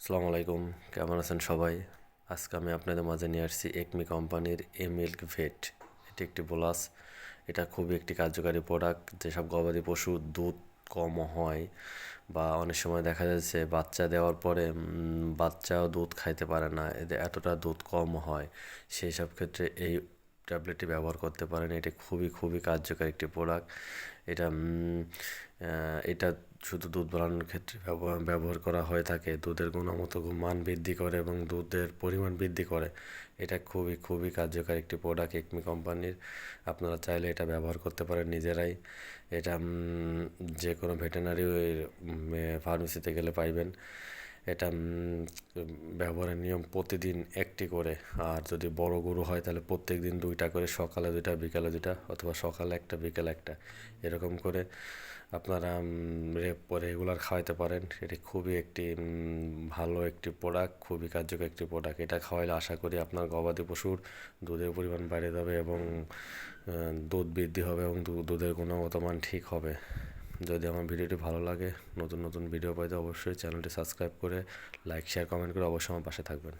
আসসালামু আলাইকুম, কেমন আছেন সবাই? আজকে আমি আপনাদের মাঝে নিয়ে আসছি একমি কোম্পানির এ মিল্ক ভেট। এটি একটি বোলাস, এটা খুবই একটি কার্যকারী প্রোডাক্ট যেসব গবাদি পশু দুধ কম হয় বা অনেক সময় দেখা যাচ্ছে বাচ্চা দেওয়ার পরে বাচ্চাও দুধ খাইতে পারে না, এদের এতটা দুধ কম হয়, সেই সব ক্ষেত্রে এই ট্যাবলেটটি ব্যবহার করতে পারেন। এটি খুবই খুবই কার্যকর একটি প্রোডাক্ট এটা এটা শুধু দুধ বাড়ানোর ক্ষেত্রে ব্যবহার ব্যবহার করা হয়ে থাকে। দুধের গুণগত মান বৃদ্ধি করে এবং দুধের পরিমাণ বৃদ্ধি করে। এটা খুবই খুবই কার্যকর একটি প্রোডাক্ট একমি কোম্পানির আপনারা চাইলে এটা ব্যবহার করতে পারেন নিজেরাই। এটা যে কোনো ভেটেনারি ফার্মেসিতে গেলে পাইবেন। এটা ব্যবহারের নিয়ম প্রতিদিন একটি করে। আর যদি বড় গরু হয়, তাহলে প্রত্যেক দিন দুইটা করে, সকালে দুইটা, বিকালে দুইটা, অথবা সকালে একটা, বিকেলে একটা। এরকম করে আপনারা রেগুলার খাওয়াইতে পারেন। এটি খুবই একটি ভালো একটি প্রোডাক্ট খুবই কার্যকর একটি প্রোডাক্ট এটা খাওয়াইলে আশা করি আপনার গবাদি পশুর দুধের পরিমাণ বেড়ে যাবে এবং দুধ বৃদ্ধি হবে এবং দুধের গুণগত মান ঠিক হবে। যদি আমার ভিডিওটি ভালো লাগে, নতুন নতুন ভিডিও পাইতে অবশ্যই চ্যানেলটি সাবস্ক্রাইব করে লাইক শেয়ার কমেন্ট করে অবশ্যই আমার পাশে থাকবেন।